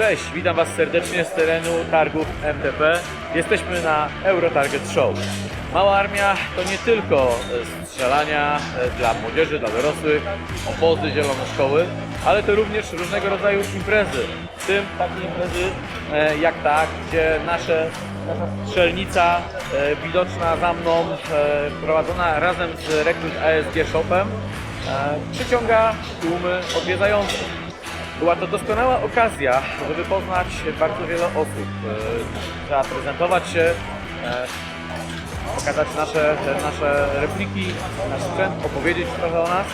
Cześć, witam Was serdecznie z terenu targów MTP. Jesteśmy na Eurotarget Show. Mała armia to nie tylko e, strzelania e, dla młodzieży, dla dorosłych, obozy, zielone szkoły, ale to również różnego rodzaju imprezy. W tym takie imprezy e, jak ta, gdzie nasze, nasza strzelnica widoczna za mną, prowadzona razem z Rekrut ASG Shopem, przyciąga tłumy odwiedzających. Była to doskonała okazja, żeby poznać bardzo wiele osób, e, zaprezentować się, e, pokazać nasze, nasze repliki, nasz sprzęt, opowiedzieć trochę o nas.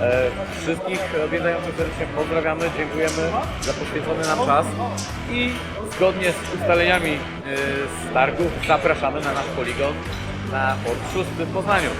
E, Wszystkich odwiedzających serdecznie pozdrawiamy, dziękujemy za poświęcony nam czas i zgodnie z ustaleniami z targów zapraszamy na nasz poligon na Port 6 w Poznaniu.